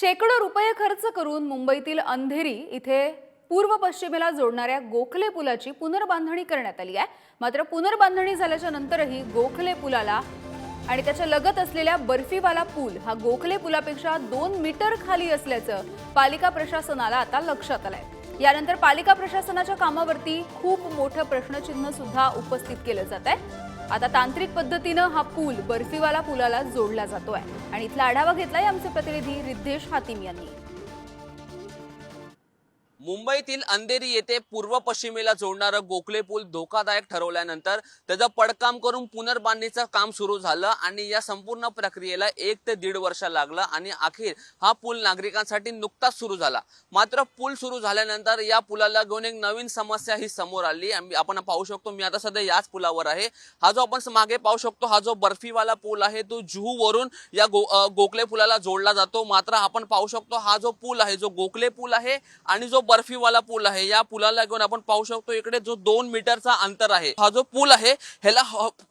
शेकडो रुपये खर्च करून मुंबईतील अंधेरी इथे पूर्व पश्चिमेला जोडणाऱ्या गोखले पुलाची पुनर्बांधणी करण्यात आली आहे. मात्र पुनर्बांधणी झाल्याच्या नंतरही गोखले पुलाला आणि त्याच्या लगत असलेल्या बर्फीवाला पूल हा गोखले पुलापेक्षा दोन मीटर खाली असल्याचं पालिका प्रशासनाला आता लक्षात आलंय. यानंतर पालिका प्रशासनाच्या कामावरती खूप मोठं प्रश्नचिन्ह सुद्धा उपस्थित केलं जात आहे. आता तांत्रिक पद्धतीनं हा पूल बर्फीवाला पुलाला जोडला जातोय. आणि इथला आढावा घेतलाय आमचे प्रतिनिधी रिद्धेश हातीम यांनी. मुंबईतील अंधेरी येथे पूर्व पश्चिमेला जोडणारं गोखले पूल धोकादायक ठरवल्यानंतर त्याचं पडकाम करून पुनर्बांधणीचं काम सुरू झालं आणि या संपूर्ण प्रक्रियेला एक ते दीड वर्ष लागलं आणि अखेर हा पूल नागरिकांसाठी नुकताच सुरू झाला. मात्र पूल सुरू झाल्यानंतर या पुलाला घेऊन एक नवीन समस्या ही समोर आली. आपण पाहू शकतो मी आता सध्या याच पुलावर आहे. हा जो आपण मागे पाहू शकतो हा जो बर्फीवाला पूल आहे तो जुहू वरून या गो गोखले पुलाला जोडला जातो. मात्र आपण पाहू शकतो हा जो पूल आहे जो गोखले पूल आहे आणि जो बर्फीवाला पूल आहे. या पुलाला घेऊन आपण पाहू शकतो इकडे जो दोन मीटरचा अंतर आहे हा जो पूल आहे ह्याला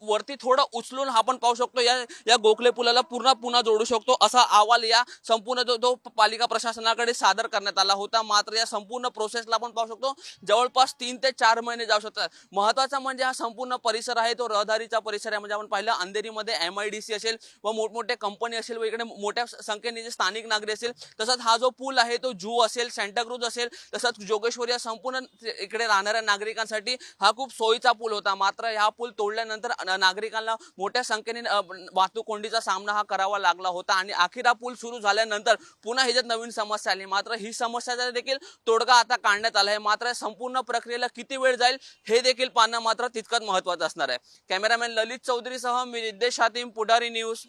वरती थोडं उचलून आपण पाहू शकतो. या या गोखले पुलाला पूर्ण पुन्हा जोडू शकतो. असा अहवाल या संपूर्ण जो जो पालिका प्रशासनाकडे सादर करण्यात आला होता. मात्र या संपूर्ण प्रोसेसला आपण पाहू शकतो जवळपास तीन ते चार महिने जाऊ शकतात. महत्त्वाचा म्हणजे हा संपूर्ण परिसर आहे. तो रहदारीचा परिसर आहे. म्हणजे आपण पाहिलं अंधेरीमध्ये एम आय डी सी असेल व मोठमोठे कंपनी असेल व इकडे मोठ्या संख्येने जे स्थानिक नागरिक असेल तसंच हा जो पूल आहे तो जू असेल सेंटाक्रूज असेल तसंच जोगेश्वर या संपूर्ण इकडे राहणाऱ्या नागरिकांसाठी हा खूप सोयीचा पूल होता. मात्र हा पूल तोडल्यानंतर नागरिकांना मोठ्या संख्येने वाहतूक कोंडीचा सामना हा करावा लागला होता आणि अखेर हा पूल सुरू झाल्यानंतर पुन्हा ह्याच्यात नवीन समस्या आली. मात्र ही समस्याचा देखील तोडगा आता काढण्यात आला आहे मात्र संपूर्ण प्रक्रियेला किती वेळ जाईल हे देखील पाहणं मात्र तितकंच महत्वाचं असणार आहे. कॅमेरामॅन ललित चौधरीसह मी रिद्देश हातीम पुढारी न्यूज